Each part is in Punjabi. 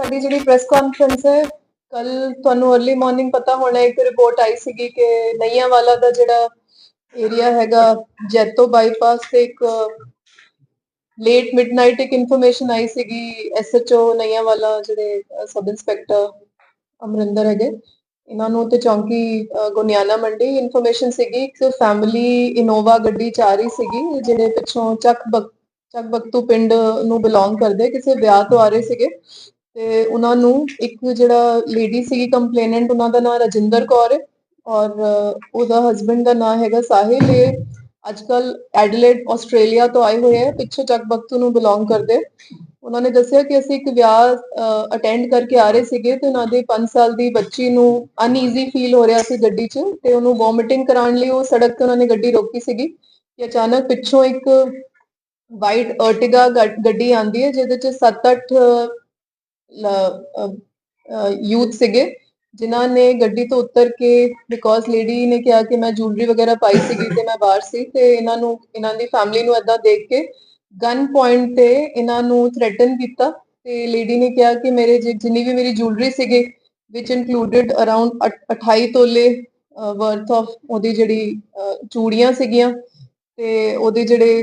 ਸਾਡੀ ਜਿਹੜੀ ਪ੍ਰੈਸ ਕਾਨਫਰੰਸ ਹੈ ਕੱਲ ਤੁਹਾਨੂੰ अर्ਲੀ ਮਾਰਨਿੰਗ ਪਤਾ ਹੋਣਾ, ਇੱਕ ਰਿਪੋਰਟ ਆਈ ਸੀਗੀ ਕਿ ਨਈਆਂ ਵਾਲਾ ਦਾ ਜਿਹੜਾ ਏਰੀਆ ਹੈਗਾ, ਜੈਤੋ ਬਾਈਪਾਸ ਤੇ ਇੱਕ ਲੇਟ ਮਿਡਨਾਈਟ ਇੱਕ ਇਨਫੋਰਮੇਸ਼ਨ ਆਈ ਸੀਗੀ ਐਸਐਚਓ ਨਈਆਂ ਵਾਲਾ ਜਿਹੜੇ ਸਬ ਇੰਸਪੈਕਟਰ ਅਮਰਿੰਦਰ ਹੈਗੇ, ਇਹਨਾਂ ਨੂੰ ਤੇ ਚੌਂਕੀ ਗੁਨਿਆਣਾ ਮੰਡੀ ਇਨਫੋਰਮੇਸ਼ਨ ਸੀਗੀ, ਇੱਕ ਫੈਮਿਲੀ ਇਨੋਵਾ ਗੱਡੀ ਚ ਆ ਰਹੀ ਸੀਗੀ ਜਿਹੜੇ ਪਿੱਛੋਂ ਚੱਕ ਬਕ, ਚੱਕ ਬਖਤੂ ਪਿੰਡ ਨੂੰ ਬਿਲੋਂਗ ਕਰਦੇ, ਕਿਸੇ ਵਿਆਹ ਤੋਂ ਆ ਰਹੇ ਸੀਗੇ। ਤੇ ਉਹਨਾਂ ਨੂੰ ਇੱਕ ਜਿਹੜਾ ਲੇਡੀ ਸੀਗੀ ਕੰਪਲੇਨੈਂਟ ਉਹਨਾਂ ਦਾ ਨਾਮ ਰਜਿੰਦਰ ਕੌਰ ਹੈ ਔਰ ਉਹਦਾ ਹਸਬੰਡ ਦਾ ਨਾਮ ਹੈਗਾ ਸਾਹਿਲ ਇਹ ਅੱਜ ਅੱਜਕੱਲ ਐਡਲੇਡ ਆਸਟ੍ਰੇਲੀਆ ਤੋਂ ਆਏ ਹੋਏ ਹੈ, ਪਿੱਛੋਂ ਚੱਕ ਨੂੰ ਬਿਲੋਂਗ ਕਰਦੇ ਉਹਨਾਂ ਨੇ ਦੱਸਿਆ ਕਿ ਅਸੀਂ ਇੱਕ ਵਿਆਹ ਅਟੈਂਡ ਕਰਕੇ ਆ ਰਹੇ ਸੀਗੇ ਤੇ ਉਹਨਾਂ ਦੇ 5 ਸਾਲ ਦੀ ਬੱਚੀ ਨੂੰ ਅਨਈਜ਼ੀ ਫੀਲ ਹੋ ਰਿਹਾ ਸੀ ਗੱਡੀ 'ਚ ਤੇ ਉਹਨੂੰ ਵੋਮਿਟਿੰਗ ਕਰਾਉਣ ਲਈ ਉਹ ਸੜਕ ਤੇ ਉਹਨਾਂ ਨੇ ਗੱਡੀ ਰੋਕੀ ਸੀਗੀ ਕਿ ਅਚਾਨਕ ਪਿੱਛੋਂ ਇੱਕ ਵਾਈਟ ਅਰਟਿਗਾ ਗੱਡੀ ਆਂਦੀ ਹੈ ਜਿਹਦੇ 'ਚ 7-8 ਯੂਥ ਸੀਗੇ, ਜਿਨ੍ਹਾਂ ਨੇ ਗੱਡੀ ਤੋਂ ਉਤਰ ਕੇ ਬਿਕੋਜ਼ ਲੇਡੀ ਨੇ ਕਿਹਾ ਕਿ ਮੈਂ ਜੁਐਲਰੀ ਵਗੈਰਾ ਪਾਈ ਸੀਗੀ ਤੇ ਮੈਂ ਬਾਹਰ ਸੀ, ਤੇ ਇਹਨਾਂ ਨੂੰ, ਇਹਨਾਂ ਦੀ ਫੈਮਿਲੀ ਨੂੰ ਏਦਾਂ ਦੇਖ ਕੇ ਗਨ ਪੁਆਇੰਟ ਤੇ ਇਹਨਾਂ ਨੂੰ ਥ੍ਰੈਟਨ ਕੀਤਾ ਤੇ ਲੇਡੀ ਨੇ ਕਿਹਾ ਕਿ ਮੇਰੇ ਜਿ- ਜਿੰਨੀ ਵੀ ਮੇਰੀ ਜੁਐਲਰੀ ਸੀਗੀ ਵਿਚ ਇਨਕਲੂਡਡ ਅਰਾਊਂਡ 28 ਤੋਲੇ ਵਰਥ ਆਫ ਉਹਦੀ ਜਿਹੜੀ ਚੂੜੀਆਂ ਸੀਗੀਆਂ ਤੇ ਉਹਦੇ ਜਿਹੜੇ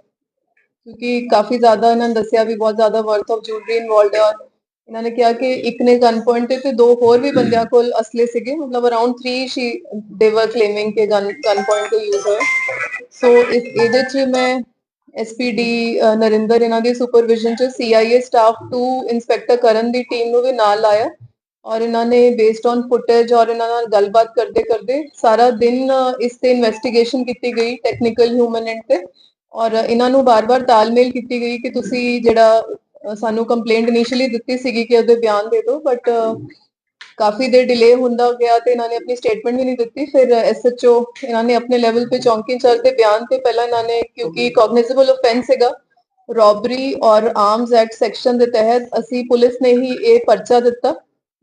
ਅ, ਕਿਉਂਕਿ ਕਾਫੀ ਜ਼ਿਆਦਾ ਇਹਨਾਂ ਨੇ ਦੱਸਿਆ ਵੀ ਬਹੁਤ ਜ਼ਿਆਦਾ ਵਰਥ ਆਫ ਜੁਐਲਰੀ ਇਨਵੋਲਡ ਹੈ ਔਰ ਇਹਨਾਂ ਨੇ ਕਿਹਾ ਕਿ ਇੱਕ ਨੇ ਗਨ ਪੁਆਇੰਟ ਤੇ ਤੇ ਦੋ ਹੋਰ ਵੀ ਬੰਦਿਆਂ ਕੋਲ ਅਸਲੇ ਸੀਗੇ ਮਤਲਬ ਅਰਾਊਂਡ 3 ਸ਼ੀ ਦੇ ਵਰ ਕਲੇਮਿੰਗ ਕਿ ਗਨ ਗਨ ਪੁਆਇੰਟ ਤੇ ਯੂਜ਼ ਹੋਇਆ ਸੋ ਇਸ ਇਹਦੇ ਚ ਮੈਂ ਐਸਪੀਡੀ ਨਰਿੰਦਰ ਇਹਨਾਂ ਦੀ ਸੁਪਰਵਿਜ਼ਨ ਚ ਸੀਆਈਏ ਸਟਾਫ 2 ਇੰਸਪੈਕਟਰ ਕਰਨ ਦੀ ਟੀਮ ਨੂੰ ਵੀ ਨਾਲ ਲਾਇਆ ਔਰ ਇਹਨਾਂ ਨੇ ਬੇਸਡ ਔਨ ਫੁਟੇਜ ਔਰ ਇਹਨਾਂ ਨਾਲ ਗੱਲਬਾਤ ਕਰਦੇ ਕਰਦੇ ਸਾਰਾ ਦਿਨ ਅ, ਇਸ ਤੇ ਇਨਵੈਸਟੀਗੇਸ਼ਨ ਕੀਤੀ ਗਈ ਟੈਕਨੀਕਲ ਹਿਊਮਨ ਐਂਡ ਤੇ ਔਰ ਇਹਨਾਂ ਨੂੰ ਬਾਰ-ਬਾਰ ਤਾਲਮੇਲ ਕੀਤੀ ਗਈ ਕਿ ਤੁਸੀਂ ਜਿਹੜਾ ਸਾਨੂੰ ਕੰਪਲੇਂਟ ਇਨੀਸ਼ੀਅਲੀ ਦਿੱਤੀ ਸੀਗੀ ਕਿ ਉਹਦੇ ਬਿਆਨ ਦੇ ਦਿਓ ਬਟ ਕਾਫੀ ਦੇਰ ਡਿਲੇ ਹੁੰਦਾ ਗਿਆ ਤੇ ਇਹਨਾਂ ਨੇ ਆਪਣੀ ਸਟੇਟਮੈਂਟ ਵੀ ਨਹੀਂ ਦਿੱਤੀ। ਫਿਰ ਐਸਐਚਓ ਇਹਨਾਂ ਨੇ ਆਪਣੇ ਲੈਵਲ ਤੇ ਚੌਂਕੀ ਇੰਚਾਰਜ ਦੇ ਬਿਆਨ ਤੇ ਪਹਿਲਾਂ ਇਹਨਾਂ ਨੇ, ਕਿਉਂਕਿ ਕੌਗਨੀਜ਼ੇਬਲ ਆਫੈਂਸ ਹੈਗਾ ਰੋਬਰੀ ਔਰ ਆਰਮਸ ਐਕਟ ਸੈਕਸ਼ਨ ਦੇ ਤਹਿਤ ਅਸੀਂ ਪੁਲਿਸ ਨੇ ਹੀ ਇਹ ਪਰਚਾ ਦਿੱਤਾ।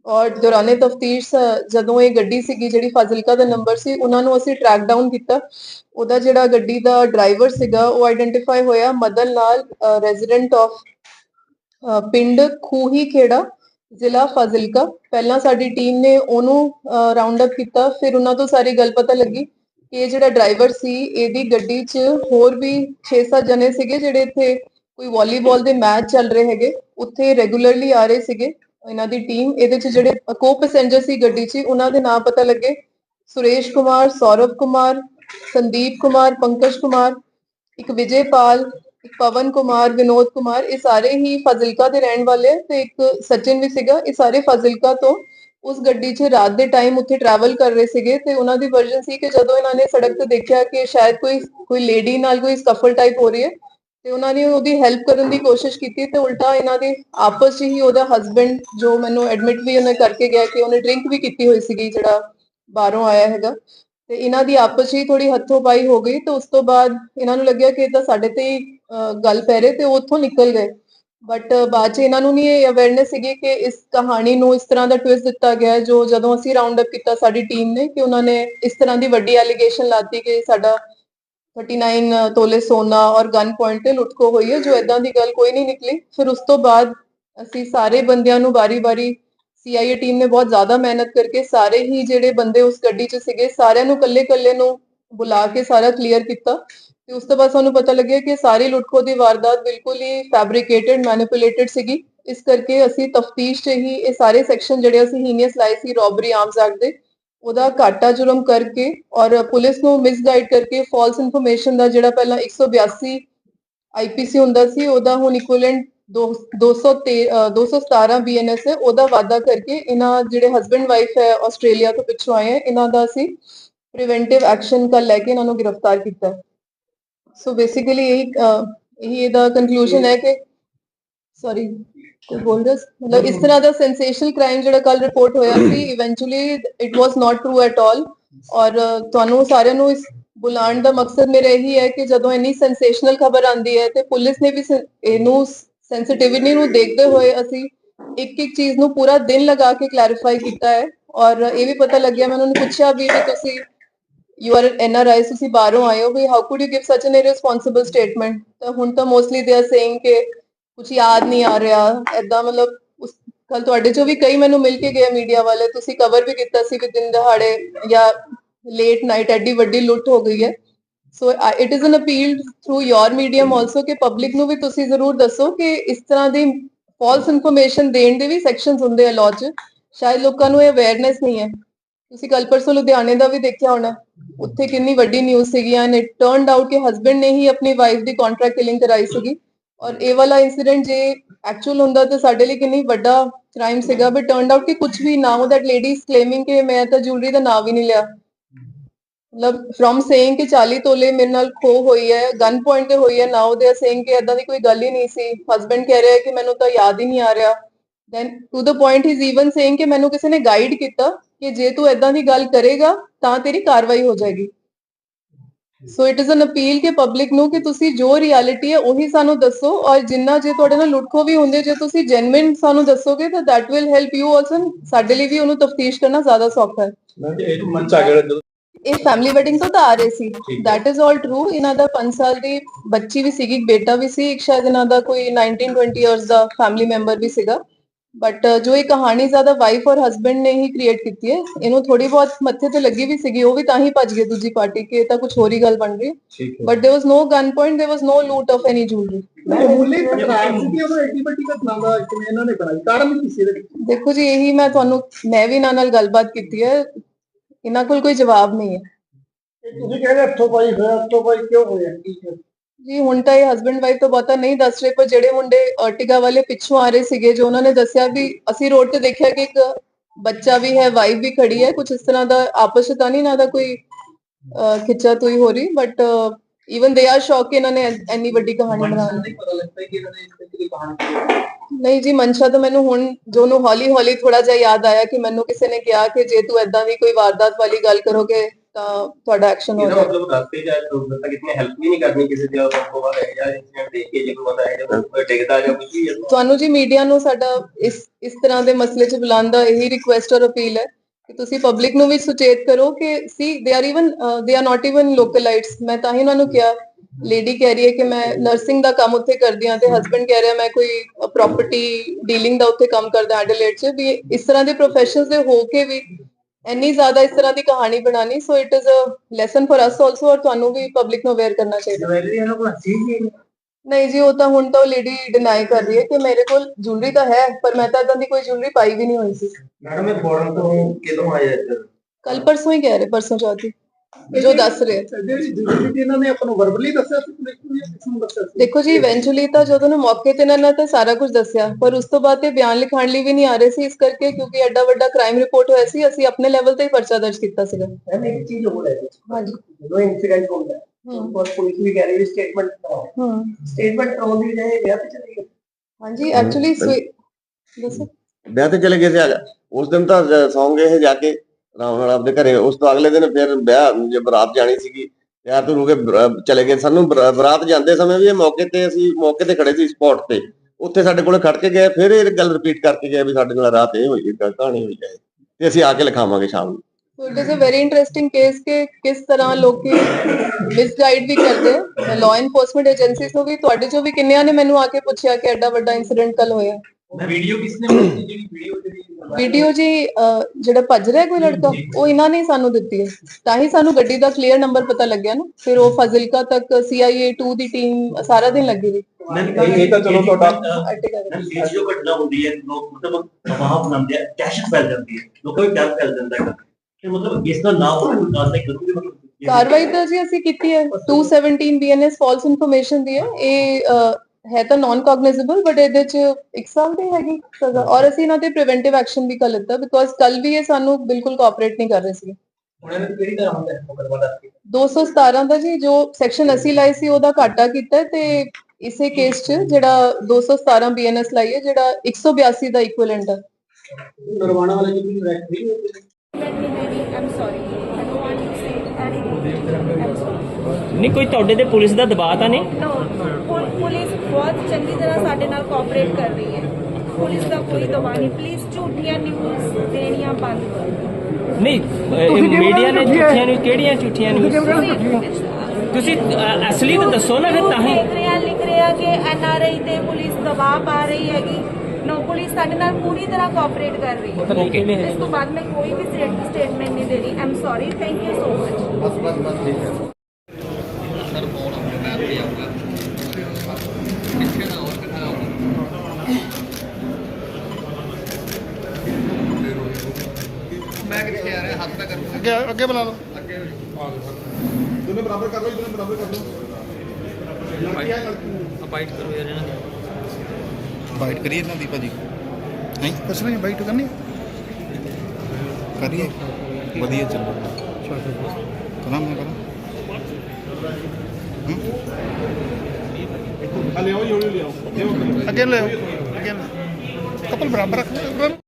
ਔਰ ਦੌਰਾਨੇ ਤਫਤੀਸ਼, ਜਦੋਂ ਇਹ ਗੱਡੀ ਸੀਗੀ, ਜਿਹੜੀ ਫਾਜ਼ਿਲਕਾ ਦਾ ਨੰਬਰ ਸੀ, ਉਹਨਾਂ ਨੂੰ ਅਸੀਂ ਟਰੈਕ ਡਾਊਨ ਕੀਤਾ। ਉਹਦਾ ਜਿਹੜਾ ਗੱਡੀ ਦਾ ਡਰਾਈਵਰ ਸੀਗਾ, ਉਹ ਆਇਡੈਂਟੀਫਾਈ ਹੋਇਆ ਮਦਨ ਲਾਲ ਰੈਜ਼ੀਡੈਂਟ ਆਫ ਪਿੰਡ ਖੂਹੀ ਖੇੜਾ ਜ਼ਿਲ੍ਹਾ ਫਾਜ਼ਿਲਕਾ। ਪਹਿਲਾਂ ਸਾਡੀ ਟੀਮ ਨੇ ਉਹਨੂੰ ਰਾਉਂਡ ਅਪ ਕੀਤਾ। ਫਿਰ ਉਹਨਾਂ ਤੋਂ ਸਾਰੀ ਗੱਲ ਪਤਾ ਲੱਗੀ ਕਿ ਇਹ ਜਿਹੜਾ ਡਰਾਈਵਰ ਸੀ, ਇਹਦੀ ਗੱਡੀ 'ਚ ਹੋਰ ਵੀ 6-7 ਜਣੇ ਸੀਗੇ, ਜਿਹੜੇ ਇੱਥੇ ਕੋਈ ਵਾਲੀਬਾਲ ਦੇ ਮੈਚ ਚੱਲ ਰਹੇ ਹੈਗੇ। ਉੱਥੇ ਰੈਗੂਲਰਲੀ ਆ ਰਹੇ ਸੀਗੇ। ਇਹਨਾਂ ਦੀ ਟੀਮ ਇਹਦੇ 'ਚ ਜਿਹੜੇ ਕੋ ਪੈਸੇਂਜਰ ਸੀ ਗੱਡੀ 'ਚ, ਉਹਨਾਂ ਦੇ ਨਾਮ ਪਤਾ ਲੱਗੇ? ਸੁਰੇਸ਼ ਕੁਮਾਰ, ਸੌਰਵ ਕੁਮਾਰ, ਸੰਦੀਪ ਕੁਮਾਰ, ਪੰਕਜ ਕੁਮਾਰ, ਇੱਕ ਵਿਜੇਪਾਲ, ਇੱਕ ਪਵਨ ਕੁਮਾਰ, ਵਿਨੋਦ ਕੁਮਾਰ, ਇਹ ਸਾਰੇ ਹੀ ਫਾਜ਼ਿਲਕਾ ਦੇ ਰਹਿਣ ਵਾਲੇ ਆ ਤੇ ਇੱਕ ਸਚਿਨ ਵੀ ਸੀਗਾ। ਇਹ ਸਾਰੇ ਫਾਜ਼ਿਲਕਾ ਤੋਂ ਉਸ ਗੱਡੀ 'ਚ ਰਾਤ ਦੇ ਟਾਈਮ ਉੱਥੇ ਟਰੈਵਲ ਕਰ ਰਹੇ ਸੀਗੇ ਤੇ ਉਹਨਾਂ ਦੀ ਵਰਜਨ ਸੀ ਕਿ ਜਦੋਂ ਇਹਨਾਂ ਨੇ ਸੜਕ ਤੇ ਦੇਖਿਆ ਕਿ ਸ਼ਾਇਦ ਕੋਈ ਕੋਈ ਲੇਡੀ ਨਾਲ ਕੋਈ ਸਕਫਲ ਟਾਈਪ ਹੋ ਰਹੀ ਹੈ ਤੇ ਉਹਨਾਂ ਨੇ ਉਹਦੀ ਹੈਲਪ ਕਰਨ ਦੀ ਕੋਸ਼ਿਸ਼ ਕੀਤੀ ਤੇ ਉਲਟਾ ਇਹਨਾਂ ਦੇ ਆਪਸ 'ਚ ਹੀ ਉਹਦਾ ਹਸਬੰਡ ਜੋ ਮੈਨੂੰ ਐਡਮਿਟ ਵੀ ਉਹਨੇ ਕਰਕੇ ਗਿਆ ਕਿ ਉਹਨੇ ਡਰਿੰਕ ਵੀ ਕੀਤੀ ਹੋਈ ਸੀਗੀ ਜਿਹੜਾ ਬਾਹਰੋਂ ਆਇਆ ਹੈਗਾ, ਤੇ ਇਹਨਾਂ ਦੀ ਆਪਸ ਹੀ ਥੋੜੀ ਹੱਥੋਂ ਪਾਈ ਹੋ ਗਈ ਤੇ ਉਸ ਤੋਂ ਬਾਅਦ ਇਹਨਾਂ ਨੂੰ ਲੱਗਿਆ ਕਿ ਇਹ ਤਾਂ ਸਾਡੇ ਤੇ ਹੀ ਗੱਲ ਪੈ ਰਹੇ ਤੇ ਉਹ ਉੱਥੋਂ ਨਿਕਲ ਗਏ। ਬਟ ਬਾਅਦ 'ਚ ਇਹਨਾਂ ਨੂੰ ਨਹੀਂ ਇਹ ਅਵੇਅਰਨੈਸ ਸੀਗੀ ਕਿ ਇਸ ਕਹਾਣੀ ਨੂੰ ਇਸ ਤਰ੍ਹਾਂ ਦਾ ਟਵਿਸਟ ਦਿੱਤਾ ਗਿਆ ਜੋ ਜਦੋਂ ਅਸੀਂ ਰਾਉਂਡ ਅਪ ਕੀਤਾ ਸਾਡੀ ਟੀਮ ਨੇ ਕਿ ਉਹਨਾਂ ਨੇ ਇਸ ਤਰ੍ਹਾਂ ਦੀ ਵੱਡੀ ਐਲੀਗੇਸ਼ਨ ਲਾਤੀ ਕਿ ਸਾਡਾ 39 uh, ਤੋਲੇ ਸੋਨਾ ਔਰ ਗਨ ਪੁਆਇੰਟ ਤੇ ਲੁੱਟਖੋ ਹੋਈ ਹੈ, ਜੋ ਇਦਾਂ ਦੀ ਗੱਲ ਕੋਈ ਨਹੀਂ ਨਿਕਲੀ। ਫਿਰ ਉਸ ਤੋਂ ਬਾਅਦ ਅਸੀਂ ਸਾਰੇ ਬੰਦਿਆਂ ਨੂੰ ਬਾਰੀ-ਬਾਰੀ ਸੀਆਈਏ ਟੀਮ ਨੇ ਬਹੁਤ ਜ਼ਿਆਦਾ ਮਿਹਨਤ ਕਰਕੇ ਸਾਰੇ ਹੀ ਜਿਹੜੇ ਬੰਦੇ ਉਸ ਗੱਡੀ 'ਚ ਸੀਗੇ, ਸਾਰਿਆਂ ਨੂੰ ਕੱਲੇ-ਕੱਲੇ ਨੂੰ ਬੁਲਾ ਕੇ ਸਾਰਾ ਕਲੀਅਰ ਕੀਤਾ। ਤੇ ਉਸ ਤੋਂ ਬਾਅਦ ਸਾਨੂੰ ਪਤਾ ਲੱਗਿਆ ਕਿ ਸਾਰੀ ਲੁੱਟਖੋ ਦੀ ਵਾਰਦਾਤ ਬਿਲਕੁਲ ਹੀ ਫੈਬਰੀਕੇਟਡ ਮੈਨੀਪੂਲੇਟਡ ਸੀਗੀ। ਇਸ ਕਰਕੇ ਅਸੀਂ ਤਫਤੀਸ਼ 'ਚ ਹੀ ਇਹ ਸਾਰੇ ਸੈਕਸ਼ਨ ਜਿਹੜੇ ਅਸੀਂ ਹੀਨੀਅਸ ਲਾਏ ਸੀ ਰੋਬਰੀ ਆਰਮਸ ਐਕਟ ਦੇ ਉਹਦਾ ਘਾਟਾ ਜੁਰਮ ਕਰਕੇ ਔਰ ਪੁਲਿਸ ਨੂੰ ਮਿਸਗਾਈਡ ਕਰਕੇ ਫਾਲਸ ਇਨਫੋਰਮੇਸ਼ਨ ਦਾ ਜਿਹੜਾ ਪਹਿਲਾਂ 182 ਆਈਪੀਸੀ ਹੁੰਦਾ ਸੀ, ਉਹਦਾ ਹੁਣ ਇਕੁਇਵਲੈਂਟ 200 217 ਬੀਐਨਐਸ ਹੈ, ਉਹਦਾ ਵਾਅਦਾ ਕਰਕੇ ਇਹਨਾਂ ਜਿਹੜੇ ਹਸਬੰਡ ਵਾਈਫ ਹੈ ਆਸਟ੍ਰੇਲੀਆ ਤੋਂ ਪਿੱਛੋਂ ਆਏ ਹੈ, ਇਹਨਾਂ ਦਾ ਅਸੀਂ ਪ੍ਰੀਵੈਂਟਿਵ ਐਕਸ਼ਨ ਕੱਲ ਲੈ ਕੇ ਇਹਨਾਂ ਨੂੰ ਗ੍ਰਿਫਤਾਰ ਕੀਤਾ ਸੋ ਬੇਸਿਕਲੀ ਇਹੀ ਇਹੀ ਇਹਦਾ ਕਨਕਲੂਜਨ ਹੈ ਕਿ ਸੌਰੀ ਕੋਈ ਬੋਲ ਰਿਹਾ ਸੀ? ਮਤਲਬ ਇਸ ਤਰ੍ਹਾਂ ਦਾ ਸੈਂਸੇਸ਼ਨਲ ਕ੍ਰਾਈਮ ਜਿਹੜਾ ਕੱਲ ਰਿਪੋਰਟ ਹੋਇਆ ਸੀ eventually it was not true at all ਔਰ ਤੁਹਾਨੂੰ ਸਾਰਿਆਂ ਨੂੰ ਇਸ ਬੁਲਾਉਣ ਦਾ ਮਕਸਦ ਮੇਰਾ ਇਹੀ ਹੈ ਕਿ ਜਦੋਂ ਇੰਨੀ ਸੈਂਸੇਸ਼ਨਲ ਖਬਰ ਆਂਦੀ ਹੈ ਤੇ ਪੁਲਿਸ ਨੇ ਵੀ ਇਹਨੂੰ ਸੈਂਸਿਟਿਵਿਟੀ ਨੂੰ ਦੇਖਦੇ ਹੋਏ ਅਸੀਂ ਇੱਕ ਇੱਕ ਚੀਜ਼ ਨੂੰ ਪੂਰਾ ਦਿਨ ਲਗਾ ਕੇ ਕਲੈਰੀਫਾਈ ਕੀਤਾ ਹੈ ਔਰ ਇਹ ਵੀ ਪਤਾ ਲੱਗਿਆ ਮੈਂ ਉਹਨਾਂ ਨੂੰ ਪੁੱਛਿਆ ਵੀ ਕਿ ਤੁਸੀਂ you are N R I ਤੁਸੀਂ ਬਾਹਰੋਂ ਆਏ ਹੋ ਵੀ how could you give such an irresponsible statement ਤਾਂ ਹੁਣ ਤਾਂ ਮੋਸਟਲੀ ਦੇ ਆਰ ਸੇਇੰਗ ਕਿ ਕੁਝ ਯਾਦ ਨਹੀਂ ਆ ਰਿਹਾ। ਐਦਾਂ ਮਤਲਬ ਉਸ ਕੱਲ ਤੁਹਾਡੇ ਚੋਂ ਵੀ ਕਈ ਮੈਨੂੰ ਮਿਲ ਕੇ ਗਏ ਮੀਡੀਆ ਵਾਲੇ। ਤੁਸੀਂ ਕਵਰ ਵੀ ਕੀਤਾ ਸੀ ਕਿ ਦਿਨ ਦਿਹਾੜੇ ਜਾਂ ਲੇਟ ਨਾਈਟ ਐਡੀ ਵੱਡੀ ਲੁੱਟ ਹੋ ਗਈ ਹੈ। So it is an appeal through your medium also ਕਿ ਪਬਲਿਕ ਨੂੰ ਵੀ ਤੁਸੀਂ ਜ਼ਰੂਰ ਦੱਸੋ ਕਿ ਇਸ ਤਰ੍ਹਾਂ ਦੀ ਫਾਲਸ ਇਨਫੋਰਮੇਸ਼ਨ ਦੇਣ ਦੇ ਵੀ ਸੈਕਸ਼ਨਸ ਹੁੰਦੇ ਆ ਲਾਅ 'ਚ। ਸ਼ਾਇਦ ਲੋਕਾਂ ਨੂੰ ਇਹ ਅਵੇਅਰਨੈਸ ਨਹੀਂ ਹੈ। ਤੁਸੀਂ ਕੱਲ ਪਰਸੋਂ ਲੁਧਿਆਣੇ ਦਾ ਵੀ ਦੇਖਿਆ ਹੋਣਾ। ਉੱਥੇ ਕਿੰਨੀ ਵੱਡੀ ਨਿਊਜ਼ ਸੀਗੀ ਐਂਡ ਇਟ ਟਰਨਡ ਆਊਟ ਕਿ ਹਸਬੰਡ ਨੇ ਹੀ ਆਪਣੀ ਵਾਈਫ ਦੀ ਕੰਟਰੈਕਟ ਕਿਲਿੰਗ ਕਰਾਈ ਸੀਗੀ। ਔਰ ਇਹ ਵਾਲਾ ਇਨਸੀਡੈਂਟ ਜੇ ਐਕਚੁਅਲ ਹੁੰਦਾ ਤਾਂ ਸਾਡੇ ਲਈ ਕਿੰਨੀ ਵੱਡਾ ਕ੍ਰਾਈਮ ਸੀਗਾ ਬਟ ਟਰਨਡ ਆਊਟ ਕਿ ਕੁਝ ਵੀ ਨਾਓ ਦੈਟ ਲੇਡੀ ਕਲੇਮਿੰਗ ਕਿ ਮੈਂ ਤਾਂ ਜੁਐਲਰੀ ਦਾ ਨਾਮ ਵੀ ਨਹੀਂ ਲਿਆ। ਮਤਲਬ ਫਰਮ ਸੇਇੰਗ ਕਿ 40 ਤੋਲੇ ਮੇਰੇ ਨਾਲ ਖੋ ਹੋਈ ਹੈ ਗਨ ਪੁਆਇੰਟ ਤੇ ਹੋਈ ਹੈ ਨਾਓ ਦੇ ਆਰ ਸੇਇੰਗ ਕਿ ਏਦਾਂ ਦੀ ਕੋਈ ਗੱਲ ਹੀ ਨਹੀਂ ਸੀ। ਹਸਬੰਡ ਕਹਿ ਰਿਹਾ ਹੈ ਕਿ ਮੈਨੂੰ ਤਾਂ ਯਾਦ ਹੀ ਨਹੀਂ ਆ ਰਿਹਾ। Then to the point is even saying ਕਿ ਮੈਨੂੰ ਕਿਸੇ ਨੇ ਗਾਈਡ ਕੀਤਾ ਕਿ ਜੇ ਤੂੰ ਏਦਾਂ ਦੀ ਗੱਲ ਕਰੇਗਾ ਤਾਂ ਤੇਰੀ ਕਾਰਵਾਈ ਹੋ ਜਾਏਗੀ। So it is an appeal ਕਿ ਪਬਲਿਕ ਨੂੰ ਕਿ ਤੁਸੀਂ ਜੋ ਰਿਐਲਿਟੀ ਹੈ ਉਹੀ ਸਾਨੂੰ ਦੱਸੋ ਔਰ ਜਿੰਨਾ ਜੇ ਤੁਹਾਡੇ ਨਾਲ ਲੁੱਟਖੋ ਵੀ ਹੁੰਦੇ ਜੇ ਤੁਸੀਂ ਜੈਨੂਇਨ ਸਾਨੂੰ ਦੱਸੋਗੇ ਤਾਂ that will help you also ਸਾਡੇ ਲਈ ਵੀ ਉਹਨੂੰ ਤਫਤੀਸ਼ ਕਰਨਾ ਜ਼ਿਆਦਾ ਸੌਖਾ ਹੈ। ਇਹ ਮਨ ਚ ਆ ਗਿਆ ਇਹ ਫੈਮਿਲੀ ਵੈਡਿੰਗ ਤੋਂ ਤਾਂ ਆ ਰਹੇ ਸੀ। that is all true ਇਹਨਾਂ ਦਾ 5 ਸਾਲ ਦੀ ਬੱਚੀ ਵੀ ਸੀਗੀ ਬੇਟਾ ਵੀ ਸੀ ਇੱਕ ਸ਼ਾਇਦ ਇਹਨਾਂ ਦਾ ਕੋਈ 19 20 ਇਅਰਸ ਦਾ ਫੈਮਿਲੀ ਮੈਂਬਰ ਵੀ ਸੀਗਾ। ਬਟ ਜੋ ਇਹ ਕਹਾਣੀ ਜ਼ਿਆਦਾ ਵਾਈਫ ਔਰ ਹਸਬੰਡ ਨੇ ਹੀ ਕ੍ਰੀਏਟ ਕੀਤੀ ਹੈ ਇਹਨੂੰ ਥੋੜੀ ਬਹੁਤ ਮੱਥੇ ਤੇ ਲੱਗੀ ਵੀ ਸੀਗੀ ਉਹ ਵੀ ਤਾਂ ਹੀ ਭੱਜ ਗਏ ਦੂਜੀ ਪਾਰਟੀ ਕਿ ਇਹ ਤਾਂ ਕੁਝ ਹੋਰ ਹੀ ਗੱਲ ਬਣ ਠੀਕ but there was no gun point there was no loot of any jewelry ਮਾਮੂਲੀ ਤਕਰਾਰ ਸੀ ਕਿ ਉਹ ਐਡੀ ਵੱਡੀ ਘਟਨਾ ਦਾ ਕਿਵੇਂ ਇਹਨਾਂ ਨੇ ਬਣਾਈ ਕਾਰਨ ਕੀ ਸੀ ਇਹਦੇ ਵਿੱਚ ਦੇਖੋ ਜੀ ਇਹੀ ਮੈਂ ਤੁਹਾਨੂੰ ਮੈਂ ਵੀ ਇਹਨਾਂ ਨਾਲ ਗੱਲਬਾਤ ਕੀਤੀ ਹੈ ਇਹਨਾਂ ਕੋਲ ਕੋਈ ਜਵਾਬ ਨਹੀਂ ਹੈ ਤੁਸੀਂ ਕਹਿੰਦੇ ਹੱਥੋਂ ਪਾਈ ਹੋਇਆ ਹੱਥੋਂ ਪਾਈ ਕਿਉਂ ਹੋਇਆ ਕੀ ਹੈ? ਜੀ ਹੁਣ ਤਾਂ ਇਹ ਹਸਬੰਡ ਵਾਈਫ ਤੋਂ ਬਹੁਤਾ ਨਹੀਂ ਦੱਸ ਰਹੇ ਪਰ ਜਿਹੜੇ ਮੁੰਡੇ ਅਰਟਿਗਾ ਵਾਲੇ ਪਿੱਛੋਂ ਆ ਰਹੇ ਸੀਗੇ ਜੋ ਉਹਨਾਂ ਨੇ ਦੱਸਿਆ ਵੀ ਅਸੀਂ ਰੋਡ ਤੇ ਦੇਖਿਆ ਕਿ ਇੱਕ ਬੱਚਾ ਵੀ ਹੈ ਵਾਈਫ ਵੀ ਖੜੀ ਹੈ ਕੁਝ ਇਸ ਤਰ੍ਹਾਂ ਦਾ ਆਪਸ ਵਿੱਚ ਤਾਂ ਨਹੀਂ ਨਾ ਦਾ ਕੋਈ ਖਿੱਚਾ ਤੋਈ ਹੋ ਰਹੀ ਬਟ ਇਵਨ ਦੇ ਆਰ ਸ਼ੌਕ ਕਿ ਇਹਨਾਂ ਨੇ ਐ- ਇੰਨੀ ਵੱਡੀ ਕਹਾਣੀ ਬਣਾ ਲਈ ਨਹੀਂ ਪਤਾ ਲੱਗਦਾ ਕਿ ਇਹਨਾਂ ਨੇ ਇਸ ਤਰੀਕੇ ਦੀ ਕਹਾਣੀ ਕੀ ਹੈ। ਨਹੀਂ ਜੀ ਮਨਸ਼ਾ ਤਾਂ ਮੈਨੂੰ ਹੁਣ ਜੋ ਨੂੰ ਹੌਲੀ ਹੌਲੀ ਥੋੜਾ ਜਿਹਾ ਯਾਦ ਆਇਆ ਕਿ ਮੈਨੂੰ ਕਿਸੇ ਨੇ ਕਿਹਾ ਕਿ ਜੇ ਤੂੰ ਏਦਾਂ ਦੀ ਕੋਈ ਵਾਰਦਾਤ ਵਾਲੀ ਗੱਲ ਕਰੋਗੇ ਤਾਂ ਤੁਹਾਡਾ ਐਕਸ਼ਨ ਹੋ ਇਹਦਾ ਰਸਤੇ ਜਾਂ ਰੋਡ ਤੱਕ ਇਤਨੀ ਹੈਲਪ ਵੀ ਨਹੀਂ ਕਰਨੀ ਕਿਸੇ ਦੀ ਉਹ ਤੋਂ ਬਾਅਦ ਹੈ ਜਾਂ ਇਨਸੀਡੈਂਟ ਦੇਖ ਕੇ ਜੇ ਕੋਈ ਬੰਦਾ ਹੈ ਜਾਂ ਕੋਈ ਡਿੱਗਦਾ ਜਾਂ ਕੁਝ ਵੀ ਹੈ ਤੁਹਾਨੂੰ ਜੀ ਮੀਡੀਆ ਨੂੰ ਸਾਡਾ ਇਸ ਇਸ ਤਰ੍ਹਾਂ ਦੇ ਮਸਲੇ 'ਚ ਬੁਲਾਉਣ ਦਾ ਇਹੀ ਰਿਕੁਐਸਟ ਔਰ ਅਪੀਲ ਹੈ ਕਿ ਤੁਸੀਂ ਪਬਲਿਕ ਨੂੰ ਵੀ ਸੁਚੇਤ ਕਰੋ ਕਿ ਸੀ they are even they are not even localites ਮੈਂ ਤਾਂ ਹੀ ਉਹਨਾਂ ਨੂੰ ਕਿਹਾ ਲੇਡੀ ਕਹਿ ਰਹੀ ਹੈ ਕਿ ਮੈਂ ਨਰਸਿੰਗ ਦਾ ਕੰਮ ਉੱਥੇ ਕਰਦੀ ਹਾਂ ਤੇ ਹਸਬੰਡ ਕਹਿ ਰਿਹਾ ਮੈਂ ਕੋਈ ਪ੍ਰਾਪਰਟੀ ਡੀਲਿੰਗ ਦਾ ਉੱਥੇ ਕੰਮ ਕਰਦਾ ਐਡਲੇਟ 'ਚ। ਵੀ ਇਸ ਤਰ੍ਹਾਂ ਦੇ ਪ੍ਰੋਫੈਸ਼ਨਲਸ ਦੇ ਹੋ ਕੇ ਵੀ ਇੰਨੀ ਜ਼ਿਆਦਾ ਇਸ ਤਰ੍ਹਾਂ ਦੀ ਕਹਾਣੀ ਬਣਾਣੀ so it is a lesson for us also ਔਰ ਤੁਹਾਨੂੰ ਵੀ ਪਬਲਿਕ ਨੂੰ ਅਵੇਅਰ ਕਰਨਾ ਚਾਹੀਦਾ। ਜਵੈਲਰੀ ਇਹਨਾਂ ਕੋਲ ਸੀ ਨਹੀਂ ਨਹੀਂ ਜੀ ਉਹ ਤਾਂ ਹੁਣ ਤਾਂ ਉਹ ਲੇਡੀ ਡਿਨਾਈ ਕਰ ਰਹੀ ਹੈ ਕਿ ਮੇਰੇ ਕੋਲ ਜੁਐਲਰੀ ਤਾਂ ਹੈ ਪਰ ਮੈਂ ਤਾਂ ਇਦਾਂ ਦੀ ਕੋਈ ਜੁਐਲਰੀ ਪਾਈ ਵੀ ਨਹੀਂ ਹੋਈ ਸੀ। ਮੈਡਮ ਇਹ ਫੋਰਨ ਤੋਂ ਕਿਦੋਂ ਆਇਆ ਇੱਧਰ? ਕੱਲ ਪਰਸੋਂ ਹੀ ਕਹਿ ਰਹੇ ਪਰਸੋਂ ਚੌਥੀ ਜੋ ਦੱਸ ਰਹੇ। ਇਹਨਾਂ ਨੇ ਆਪਾਂ ਨੂੰ ਵਰਬਲੀ ਦੱਸਿਆ ਸੀ ਨੂੰ ਦੱਸਿਆ ਸੀ? ਦੇਖੋ ਜੀ ਇਵੈਂਚੁਅਲੀ ਤਾਂ ਜਦੋਂ ਨੂੰ ਮੌਕੇ ਤੇ ਇਹਨਾਂ ਨੇ ਤਾਂ ਸਾਰਾ ਕੁਝ ਦੱਸਿਆ ਪਰ ਉਸ ਤੋਂ ਬਾਅਦ ਤੇ ਬਿਆਨ ਲਿਖਾਣ ਲਈ ਵੀ ਨਹੀਂ ਆ ਰਹੇ ਸੀ ਇਸ ਕਰਕੇ ਕਿਉਂਕਿ ਐਡਾ ਵੱਡਾ ਕ੍ਰਾਈਮ ਰਿਪੋਰਟ ਹੋਇਆ ਸੀ ਅਸੀਂ ਆਪਣੇ ਲੈਵਲ ਤੇ ਹੀ ਪਰਚਾ ਦਰਜ ਕੀਤਾ ਸੀਗਾ। ਐਵੇਂ ਇੱਕ ਚੀਜ਼ ਹੋਰ ਹੈ ਹਾਂਜੀ। ਜਦੋਂ ਇਨਸੀਡੈਂਟ ਹੁੰਦਾ ਹੈ ਪੁਲਿਸ ਵੀ ਕਹਿ ਰਹੀ ਹੈ ਸਟੇਟਮੈਂਟ ਹਮ ਸਟੇਟਮੈਂਟ ਕਰਾਉਣ ਦੀ ਬਜਾਏ ਵਿਆਹ ਤੇ ਚਲੀ ਗਈ ਹਾਂਜੀ ਐਕਚੁਅਲੀ ਦੱਸੋ। ਵਿਆਹ ਤੇ ਚਲੇ ਗਏ ਸੀ ਉਸ ਦਿਨ ਤਾਂ ਜ- ਸੌਂ ਗਏ ਇਹ ਜਾ ਕੇ। ਆਰਾਮ ਨਾਲ ਘਰੇ, ਉਸ ਤੋਂ ਅਗਲੇ ਦਿਨ ਫਿਰ ਵਿਆਹ, ਜੇ ਬਰਾਤ ਜਾਣੀ ਸੀਗੀ ਤਿਆਰ ਤੋਂ ਰੁਕੇ ਚਲੇ ਗਏ। ਸਾਨੂੰ ਬਰਾਤ ਜਾਂਦੇ ਸਮੇਂ ਵੀ ਇਹ ਮੌਕੇ ਤੇ ਅਸੀਂ, ਮੌਕੇ ਤੇ ਖੜੇ ਸੀ ਸਪੌਟ ਤੇ। ਉੱਥੇ ਸਾਡੇ ਕੋਲੇ ਖੜ ਕੇ ਗਏ, ਫਿਰ ਇਹ ਗੱਲ ਰਿਪੀਟ ਕਰਕੇ ਗਏ ਵੀ ਸਾਡੇ ਨਾਲ ਰਾਤ ਇਹ ਹੋਈ ਹੈ ਕਹਾਣੀ ਹੋਈ ਹੈ। ਤੇ ਅਸੀਂ ਆ ਕੇ ਲਿਖਾਵਾਂਗੇ ਸ਼ਾਮ ਨੂੰ। So it is a very interesting case ਕਿ ਕਿਸ ਤਰ੍ਹਾਂ ਲੋਕੀ ਮਿਸਗਾਈਡ ਵੀ ਕਰਦੇ ਲਾਅ ਇਨਫੋਰਸਮੈਂਟ ਏਜੰਸੀਜ਼ ਨੂੰ ਵੀ, ਤੁਹਾਡੇ ਚੋਂ ਵੀ ਕਿੰਨਿਆਂ ਨੇ ਮੈਨੂੰ ਆ ਕੇ ਪੁੱਛਿਆ ਕਿ ਐਡਾ ਵੱਡਾ ਇਨਸੀਡੈਂਟ ਕੱਲ ਹੋਇਆ। ਵੀਡੀਓ ਕਿਸਨੇ ਬਣਾਈ ਜਿਹੜੀ ਵੀਡੀਓ ਜਿਹੜੀ ਵੀਡੀਓ ਜੀ ਅਹ, ਜਿਹੜਾ ਭੱਜ ਰਿਹਾ ਕੋਈ ਲੜਕਾ ਉਹ ਇਹਨਾਂ ਨੇ ਸਾਨੂੰ ਦਿੱਤੀ ਹੈ। ਤਾਂ ਹੀ ਸਾਨੂੰ ਗੱਡੀ ਦਾ ਕਲੀਅਰ ਨੰਬਰ ਪਤਾ ਲੱਗਿਆ ਨਾ। ਫਿਰ ਉਹ ਫਜ਼ਿਲਕਾ ਤੱਕ CIA 2 ਦੀ ਟੀਮ ਸਾਰਾ ਦਿਨ ਲੱਗੀ ਰਹੀ ਇਹ ਇਹ ਤਾਂ ਚਲੋ ਤੁਹਾਡਾ। ਇਹ ਜੋ ਘਟਨਾ ਹੁੰਦੀ ਹੈ ਲੋਕ ਮਤਲਬ ਤਬਾਹ ਬਣਾਉਂਦੇ ਆ ਦਹਿਸ਼ਤ ਫੈਲ ਜਾਂਦੀ ਹੈ ਲੋਕਾਂ ਵਿੱਚ ਡਰ ਫੈਲ ਜਾਂਦਾ ਹੈ। ਤੇ ਮਤਲਬ ਇਸ ਦਾ ਨਾ ਹੋਣਾ ਕੋਈ ਕਾਰਵਾਈ ਕਰੂਗੇ ਮਤਲਬ ਕਾਰਵਾਈ ਤਾਂ ਜੀ ਅਸੀਂ ਕੀਤੀ ਹੈ। 217 ਬੀਐਨਐਸ ਫਾਲਸ ਇਨਫੋਰਮੇਸ਼ਨ ਦੀ ਹੈ। ਇਹ ਅਹ, ਹੈ ਤਾਂ ਨਾਨ ਕੌਗਨਾਈਜ਼ੇਬਲ ਬਟ ਇਹਦੇ ਚ ਇੱਕ ਸਾਲ ਦੀ ਹੈਗੀ ਸਜ਼ਾ ਔਰ ਅਸੀਂ ਇਹਨਾਂ ਤੇ ਪ੍ਰੀਵੈਂਟਿਵ ਐਕਸ਼ਨ ਵੀ ਕਰ ਲਿੱਤਾ ਬਿਕੋਜ਼ ਕੱਲ ਵੀ ਇਹ ਸਾਨੂੰ ਬਿਲਕੁਲ ਕੋਆਪਰੇਟ ਨਹੀਂ ਕਰ ਰਹੇ ਸੀ ਹੁਣ ਇਹਨਾਂ ਦੀ ਕਿਹੜੀ ਤਰ੍ਹਾਂ ਹੁੰਦਾ ਹੈ ਮੁਕਦਮਾ ਦਰਜ ਕੀਤਾ 217 ਦਾ ਜੀ ਜੋ ਸੈਕਸ਼ਨ ਅਸੀਂ ਲਾਈ ਸੀ ਉਹਦਾ ਘਾਟਾ ਕੀਤਾ ਹੈ ਤੇ ਇਸੇ ਕੇਸ 'ਚ ਜਿਹੜਾ 217 ਬੀਐਨਐਸ ਲਾਈ ਹੈ ਜਿਹੜਾ 182 ਦਾ ਇਕੁਇਵਲੈਂਟ ਹੈ ਨਰਵਾਣਾ ਵਾਲੇ ਜੀ ਵੀ ਰੈਕ ਨਹੀਂ Let me maybe, I'm sorry. I don't want to say anything. I'm sorry. ਨਹੀਂ ਕੋਈ ਤੁਹਾਡੇ ਤੇ ਪੁਲਿਸ ਦਾ ਦਬਾਅ ਤਾਂ ਨਹੀਂ ਪੁਲਿਸ ਬਹੁਤ ਚੰਗੀ ਤਰ੍ਹਾਂ ਸਾਡੇ ਨਾਲ ਕੋਆਪਰੇਟ ਕਰ ਰਹੀ ਹੈ। ਪੁਲਿਸ ਦਾ ਕੋਈ ਦਬਾਅ ਨਹੀਂ। ਪਲੀਜ਼ ਝੂਠੀਆਂ ਨਿਊਜ਼ ਦੇਣੀਆਂ ਬੰਦ ਕਰੋ ਨਹੀਂ ਮੀਡੀਆ ਨੇ ਝੂਠੀਆਂ ਨੂੰ ਕਿਹੜੀਆਂ ਝੂਠੀਆਂ ਨਿਊਜ਼ ਤੁਸੀਂ ਅਸਲੀ ਤਾਂ ਦੱਸੋ ਨਾ ਫਿਰ ਤਾਂ ਹੀ। ਦੇਖ ਰਹੇ ਲਿਖ ਰਹੇ ਕਿ ਐਨਆਰਆਈ ਤੇ ਪੁਲਿਸ ਦਬਾਅ ਪਾ ਰਹੀ ਹੈਗੀ। ਨੋ ਪੁਲਿਸ ਸਾਡੇ ਨਾਲ ਪੂਰੀ ਤਰ੍ਹਾਂ ਕੋਆਪਰੇਟ ਕਰ ਰਹੀ ਹੈ. ਇਸ ਤੋਂ ਬਾਅਦ ਮੈਂ ਕੋਈ ਵੀ ਸਟੇਟਮੈਂਟ ਨਹੀਂ ਦੇ ਰਹੀ I'm sorry thank you so much ਅੱਗੇ ਅੱਗੇ ਬੁਲਾ ਲਓ। ਅੱਗੇ ਦੋਨੇ ਬਰਾਬਰ ਕਰ ਲਓ ਦੋਨੇ ਬਰਾਬਰ ਕਰ ਲਓ। ਲੜਕੀ ਹੈ ਅਪਾਈਟ ਕਰੋ ਯਾਰ ਇਹਨਾਂ ਦੀ। ਬਾਈਟ ਕਰੀਏ ਇਹਨਾਂ ਦੀ ਭਾਜੀ। ਨਹੀਂ ਕੁਛ ਨਹੀਂ ਬਾਈਟ ਕਰਨੀ। ਕਰੀਏ। ਵਧੀਆ ਚੱਲੋ। ਕਰਾਂ। ਮੈਂ ਕਰਾਂ ਹਲੇ ਆਓ ਹੌਲੀ ਹੌਲੀ ਆਓ ਅੱਗੇ ਲੈ ਆਓ ਅੱਗੇ ਕਪਲ ਬਰਾਬਰ ਰੱਖ।